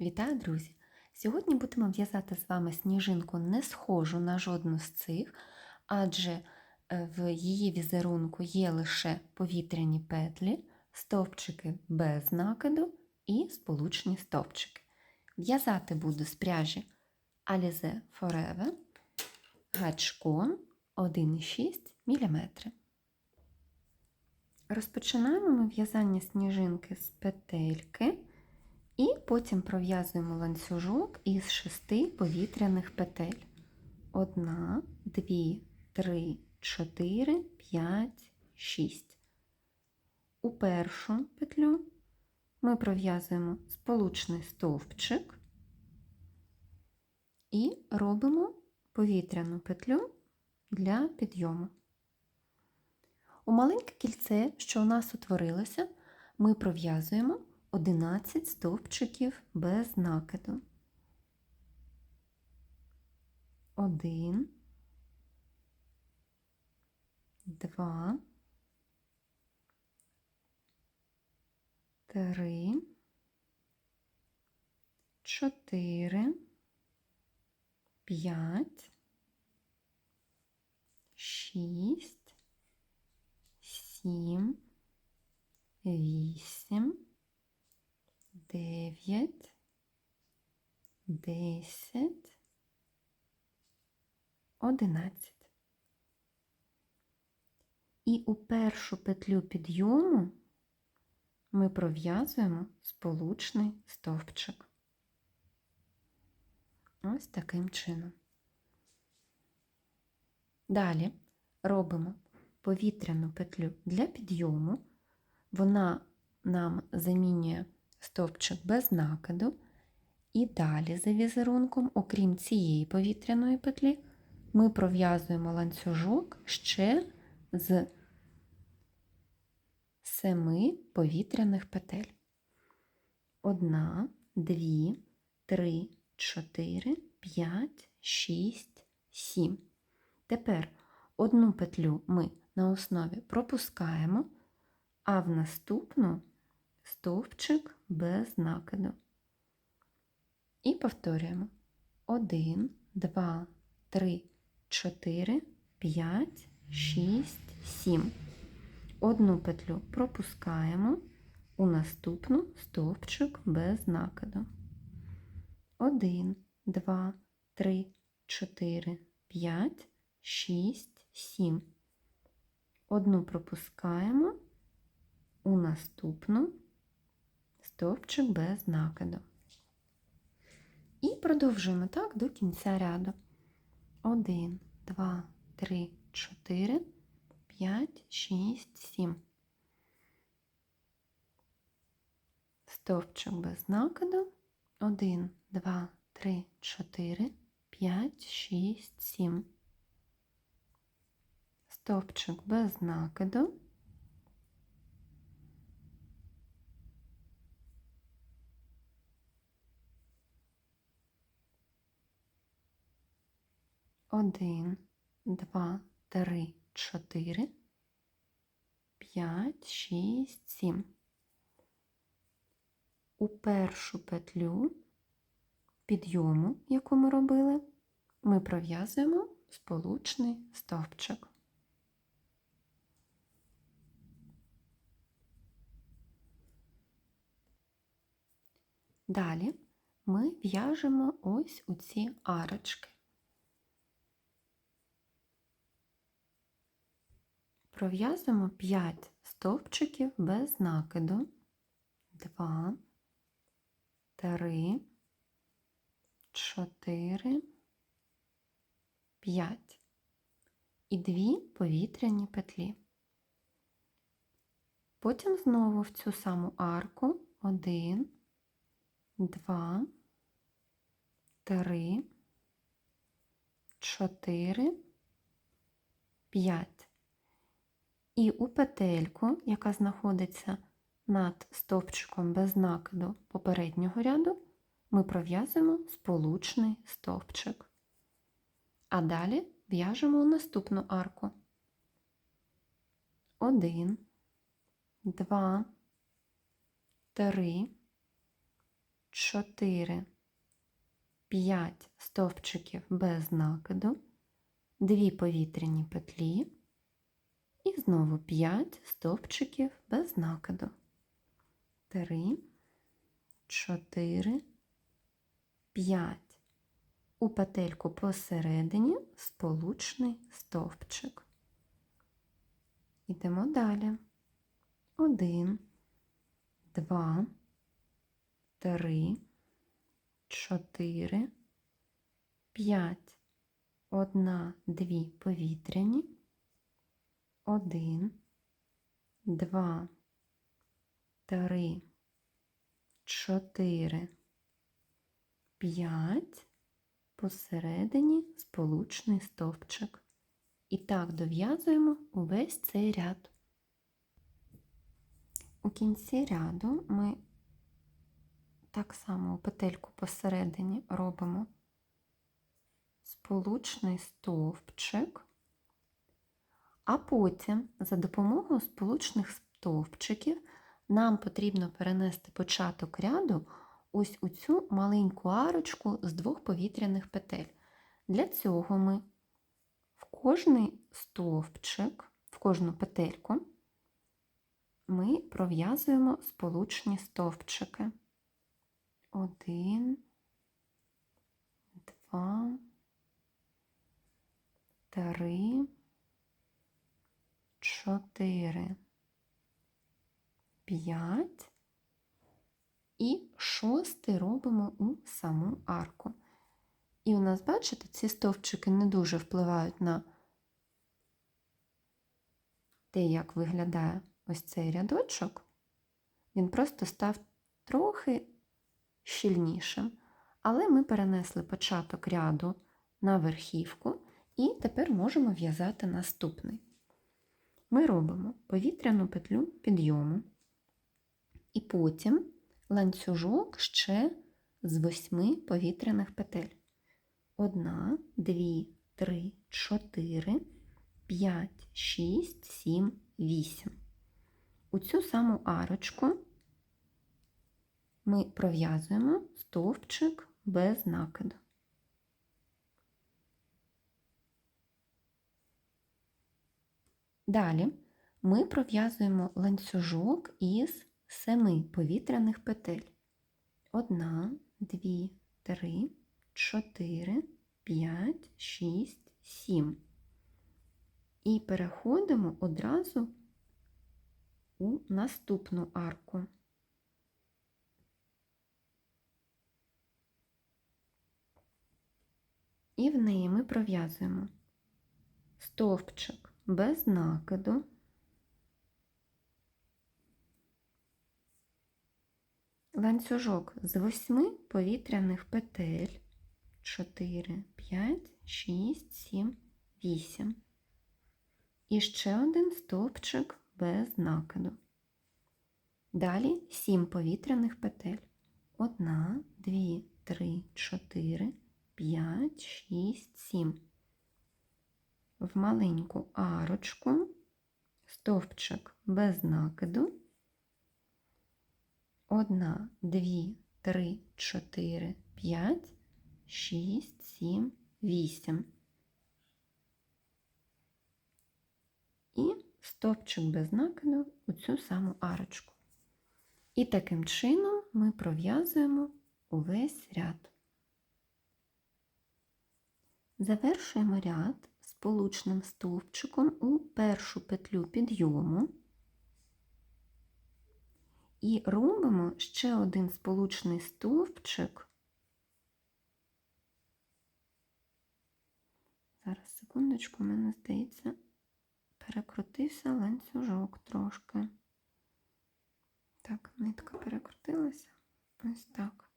Вітаю, друзі! Сьогодні будемо в'язати з вами сніжинку не схожу на жодну з цих, адже е, в її візерунку є лише повітряні петлі, стовпчики без накиду і сполучні стовпчики. В'язати буду з пряжі Alize Forever гачком 1,6 мм. Розпочинаємо ми в'язання сніжинки з петельки. І потім пров'язуємо ланцюжок із шести повітряних петель. Одна, дві, три, чотири, п'ять, шість. У першу петлю ми пров'язуємо сполучний стовпчик і робимо повітряну петлю для підйому. У маленьке кільце, що у нас утворилося, ми пров'язуємо 11 стовпчиків без накиду. Один, два, три, чотири, п'ять, шість, сім, вісім дев'ять, десять, одинадцять. І у першу петлю підйому ми пров'язуємо сполучний стовпчик. Ось таким чином. Далі робимо повітряну петлю для підйому. Вона нам замінює стовпчик без накиду. І далі за візерунком, окрім цієї повітряної петлі, ми пров'язуємо ланцюжок ще з семи повітряних петель. Одна, дві, три, чотири, п'ять, шість, сім. Тепер одну петлю ми на основі пропускаємо, а в наступну стовпчик без накиду. І повторюємо 1, 2, 3, 4, 5, 6, 7. Одну петлю пропускаємо у наступну стовпчик без накиду. 1, 2, 3, 4, 5, 6, 7. Одну пропускаємо у наступну стовпчик без накиду. І продовжуємо так до кінця ряду. 1, 2, 3, 4, 5, 6, 7. Стовпчик без накиду. 1, 2, 3, 4, 5, 6, 7. Стовпчик без накиду. Один, два, три, чотири, п'ять, шість, сім. У першу петлю підйому, яку ми робили, ми пров'язуємо сполучний стовпчик. Далі ми в'яжемо ось у ці арочки. Пров'язуємо 5 стовпчиків без накиду. 2, 3, 4, 5 і 2 повітряні петлі. Потім знову в цю саму арку 1, 2, 3, 4, 5. І у петельку, яка знаходиться над стовпчиком без накиду попереднього ряду, ми пров'язуємо сполучний стовпчик. А далі в'яжемо наступну арку. Один, два, три, 4, 5 стовпчиків без накиду, 2 повітряні петлі і знову 5 стовпчиків без накиду. 3, 4, 5. У петельку посередині сполучний стовпчик. Йдемо далі. 1, 2, 3, 4, 5. Одна, дві повітряні. 1, 2, 3, 4, 5. Посередині сполучний стовпчик. І так дов'язуємо увесь цей ряд. У кінці ряду ми так само у петельку посередині робимо сполучний стовпчик, а потім за допомогою сполучних стовпчиків нам потрібно перенести початок ряду ось у цю маленьку арочку з двох повітряних петель. Для цього ми в кожний стовпчик, в кожну петельку ми пров'язуємо сполучні стовпчики. Один, два, три, чотири, п'ять. І шостий робимо у саму арку. І у нас, бачите, ці стовпчики не дуже впливають на те, як виглядає ось цей рядочок. Він просто став трохи щільнішим. Але ми перенесли початок ряду на верхівку і тепер можемо в'язати наступний. Ми робимо повітряну петлю підйому, і потім ланцюжок ще з восьми повітряних петель. Одна, дві, три, чотири, п'ять, шість, сім, вісім. У цю саму арочку ми пров'язуємо стовпчик без накиду. Далі ми пров'язуємо ланцюжок із семи повітряних петель. Одна, дві, три, чотири, п'ять, шість, сім. І переходимо одразу у наступну арку. І в неї ми пров'язуємо стовпчик без накиду. ланцюжок з восьми повітряних петель 4, 5, 6, 7, 8. І ще один стовпчик без накиду. Далі 7 повітряних петель. 1, 2, 3, 4, 5, 6, 7. В маленьку арочку стовпчик без накиду. Одна, дві, три, чотири, п'ять, шість, сім, вісім. І стовпчик без накиду у цю саму арочку. І таким чином ми пров'язуємо увесь ряд. Завершуємо ряд сполучним стовпчиком у першу петлю підйому. І робимо ще один сполучний стовпчик. Зараз, секундочку, у мене здається, перекрутився ланцюжок трошки. Так, нитка перекрутилася. Ось так.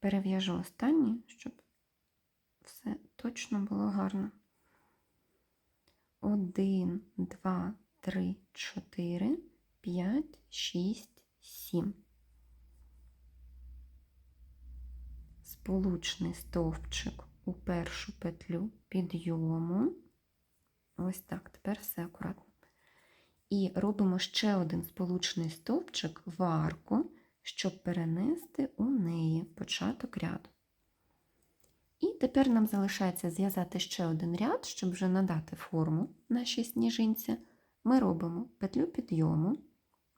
Перев'яжу останній, щоб все точно було гарно. Один, два, три, чотири. 5, 6, 7. Сполучний стовпчик у першу петлю підйому. Ось так, тепер все акуратно. І робимо ще один сполучний стовпчик в арку щоб перенести у неї початок ряду. І тепер нам залишається зв'язати ще один ряд, щоб вже надати форму нашій сніжинці. Ми робимо петлю підйому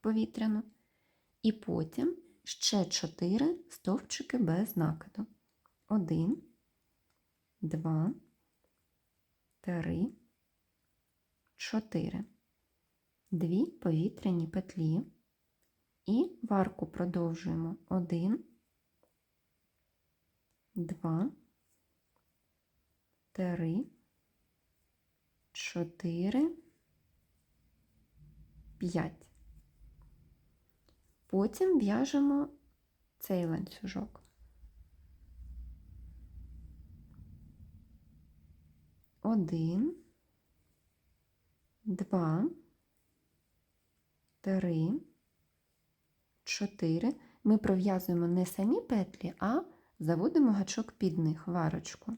повітряну, і потім ще 4 стовпчики без накиду. 1, 2, 3, 4. Дві повітряні петлі. І в арку продовжуємо 1, 2, 3, 4, 5. Потім в'яжемо цей ланцюжок. Один, два, три, чотири. Ми пров'язуємо не самі петлі, а заводимо гачок під них в арочку.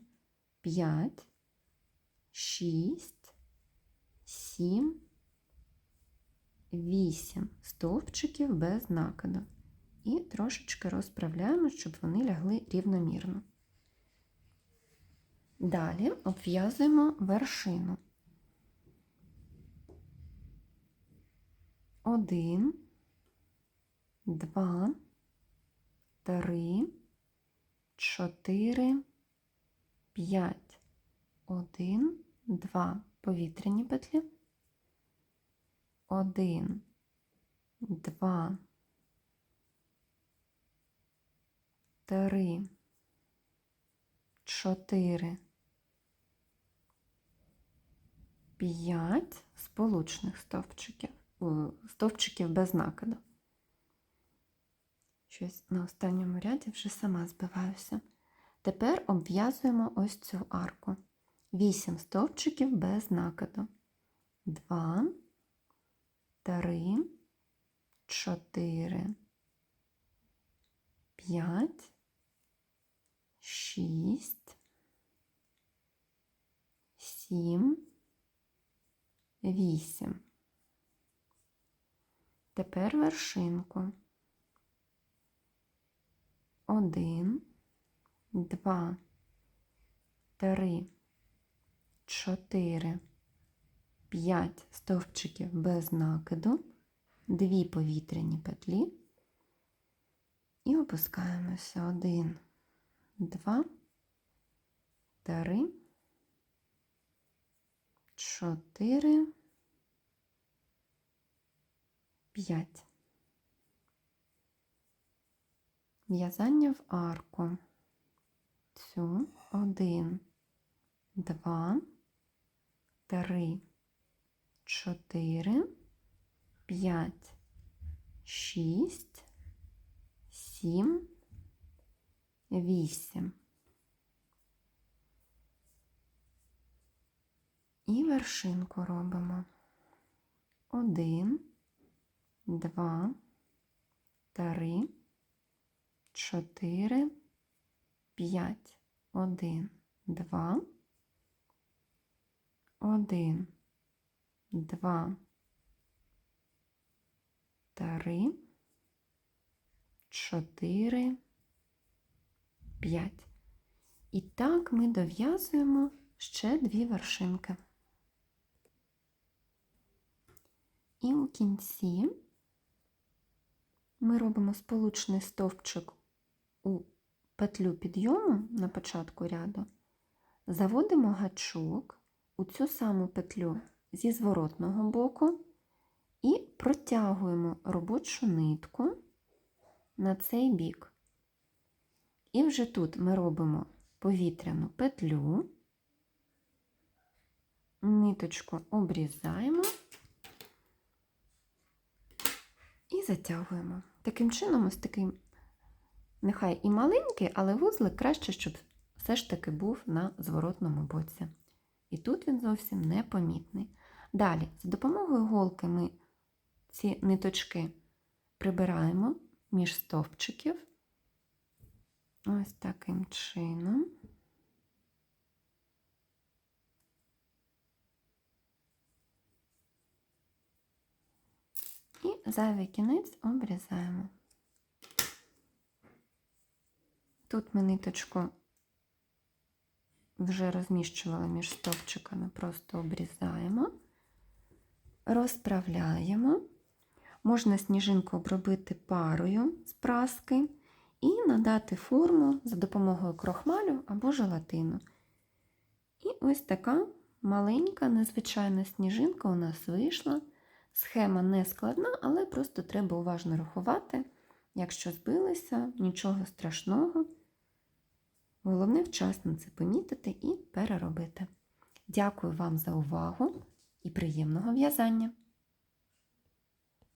П'ять, шість, сім, вісім стовпчиків без накиду. І трошечки розправляємо, щоб вони лягли рівномірно. Далі обв'язуємо вершину. Один, два, три, чотири, п'ять. Один, два повітряні петлі. Один, два, три, чотири, п'ять сполучних стовпчиків, стовпчиків без накиду. Щось на останньому ряді вже сама збиваюся. Тепер обв'язуємо ось цю арку. Вісім стовпчиків без накиду. Два, три, чотири, п'ять, шість, сім, вісім. Тепер вершинку. Один, два, три, чотири, п'ять стовпчиків без накиду, дві повітряні петлі і опускаємося. Один, два, три, чотири, п'ять. В'язання в арку. Цю один, два, три, чотири, п'ять, шість, сім, вісім. І вершинку робимо. Один, два, три, чотири, п'ять. Один, два, один, два, три, чотири, п'ять. І так ми дов'язуємо ще дві вершинки. І у кінці ми робимо сполучний стовпчик у петлю підйому на початку ряду, заводимо гачок у цю саму петлю зі зворотного боку і протягуємо робочу нитку на цей бік. І вже тут ми робимо повітряну петлю, ниточку обрізаємо і затягуємо. Таким чином, ось такий, нехай і маленький, але вузлик краще, щоб все ж таки був на зворотному боці. І тут він зовсім непомітний. Далі, за допомогою голки ми ці ниточки прибираємо між стовпчиків. Ось таким чином. І зайвий кінець обрізаємо. Тут ми ниточку вже розміщували між стовпчиками, просто обрізаємо, розправляємо. Можна сніжинку обробити парою з праски і надати форму за допомогою крохмалю або желатину. І ось така маленька, незвичайна сніжинка у нас вийшла. Схема не складна, але просто треба уважно рахувати. Якщо збилися, нічого страшного. Головне вчасно це помітити і переробити. Дякую вам за увагу і приємного в'язання!